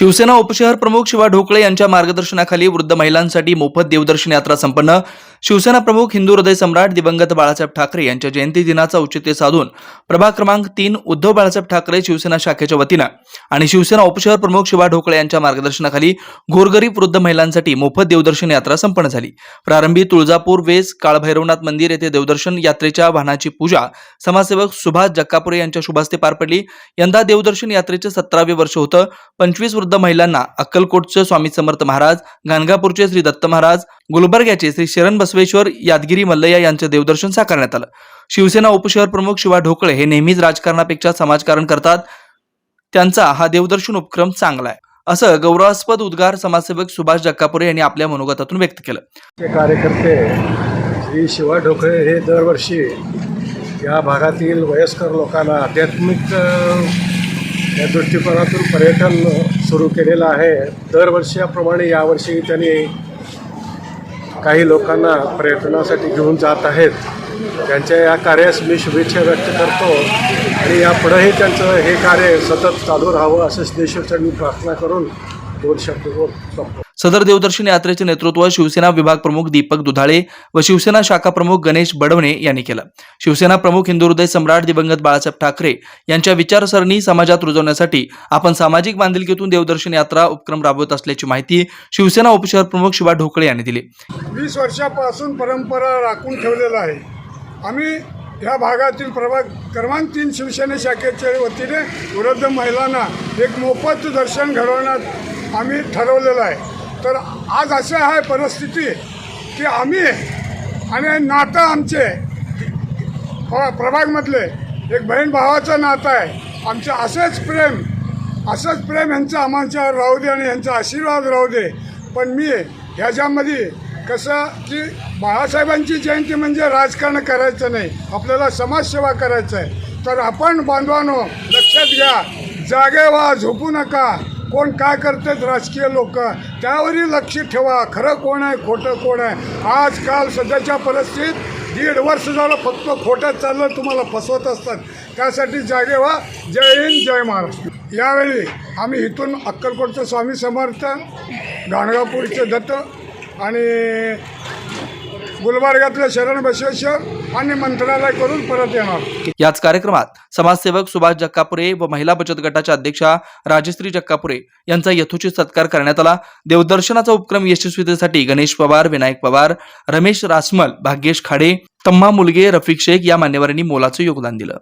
शिवसेना उपशहर प्रमुख शिवा ढोकळे यांच्या मार्गदर्शनाखाली वृद्ध महिलांसाठी मोफत देवदर्शन यात्रा संपन्न. शिवसेना प्रमुख हिंदू हृदय सम्राट दिवंगत बाळासाहेब ठाकरे यांच्या जयंती दिनाचा औचित्य साधून प्रभाग क्रमांक तीन उद्धव बाळासाहेब ठाकरे शिवसेना शाखेच्या वतीनं आणि शिवसेना उपशहर प्रमुख शिवा ढोकळे यांच्या मार्गदर्शनाखाली गोरगरीब वृद्ध महिलांसाठी मोफत देवदर्शन यात्रा संपन्न झाली. प्रारंभी तुळजापूर वेस काळभैरवनाथ मंदिर येथे देवदर्शन यात्रेच्या वाहनाची पूजा समाजसेवक सुभाष जक्कापुरे यांच्या शुभास्ते पार पडली. यंदा देवदर्शन यात्रेचे सतरावे वर्ष होतं. पंचवीस वृद्ध महिलांना अक्कलकोटचे स्वामी समर्थ महाराज गाणगापूरचे श्री दत्त महाराज गुलबर्ग्याचे श्री शरण बसवेश्वर यादगिरी मल्लय्या यांचे देवदर्शन साकारण्यात आलं. शिवसेना उपशहर प्रमुख शिवा ढोकळे हे नेहमीच राजकारणापेक्षा समाजकारण करतात. त्यांचा हा देवदर्शन उपक्रम चांगला आहे. असं गौरवास्पद उद्गार समाजसेवक सुभाष जक्कापुरे यांनी आपल्या मनोगतातून व्यक्त केलं. कार्यकर्ते श्री शिवा ढोकळे हे दरवर्षी या भागातील वयस्कर लोकांना आध्यात्मिक या दृष्टिकोनातून पर्यटन सुरू केलेलं आहे. दरवर्षाप्रमाणे यावर्षी त्यांनी काही लोकांना पर्यटनासाठी घेऊन जात आहेत. त्यांच्या या कार्यास मी शुभेच्छा व्यक्त करतो आणि यापुढेही त्यांचं हे कार्य सतत चालू राहावं असं मी प्रार्थना करून दोन शब्द बोल संपतो सदर देवदर्शन यात्रेचे नेतृत्व शिवसेना विभाग प्रमुख दीपक दुधाळे व शिवसेना शाखा प्रमुख गणेश बडवणे यांनी केलं. शिवसेना प्रमुख हिंदू हृदय सम्राट दिवंगत बाळासाहेब ठाकरे यांच्या विचारसरणी समाजात रुजवण्यासाठी आपण सामाजिक बांधिलकीतून देवदर्शन यात्रा उपक्रम राबवत असल्याची माहिती शिवसेना उपशहर प्रमुख शिवा ढोकळे यांनी दिली. वीस वर्षापासून परंपरा राखून ठेवलेला आहे. आम्ही ह्या भागातील प्रभाग क्रमांक तीन शिवसेना शाखेच्या वतीने वृद्ध महिलांना एक मोफत दर्शन घडवण्यात आम्ही ठरवलेलं आहे. तर आज अशी आहे परिस्थिती की आम्ही आणि नातं आमचे प्रभागमधले एक बहीण भावाचं नातं आहे. आमचं असंच प्रेम असंच प्रेम यांचं आमच्यावर राहू दे आणि यांचा आशीर्वाद राहू दे. पण मी ह्याच्यामध्ये कसं की बाळासाहेबांची जयंती म्हणजे राजकारण करायचं नाही आपल्याला समाजसेवा करायचं आहे. तर आपण बांधवानो लक्षात घ्या जागे व्हा झोपू नका. कोण काय करतात राजकीय लोक त्यावरही लक्ष ठेवा. खरं कोण आहे खोटं कोण आहे? आजकाल सध्याच्या परिस्थितीत दीड वर्ष झालं फक्त खोटं चाललं तुम्हाला फसवत असतात. त्यासाठी जागे व्हा. जय हिंद जय महाराष्ट्र. यावेळी आम्ही इथून अक्कलकोटचं स्वामी समर्थ गाणगापूरचे दत्त आणि गुलबर्गातलं शरण बसवेश्वर आणि मंत्रालय करून परत येणार. याच कार्यक्रमात समाजसेवक सुभाष जक्कापुरे व महिला बचत गटाच्या अध्यक्षा राजश्री जक्कापुरे यांचा यथोचित सत्कार करण्यात आला. देवदर्शनाचा उपक्रम यशस्वीतेसाठी गणेश पवार विनायक पवार रमेश रासमल भाग्येश खाडे तम्मा मुलगे रफिक शेख या मान्यवरांनी मोलाचं योगदान दिलं.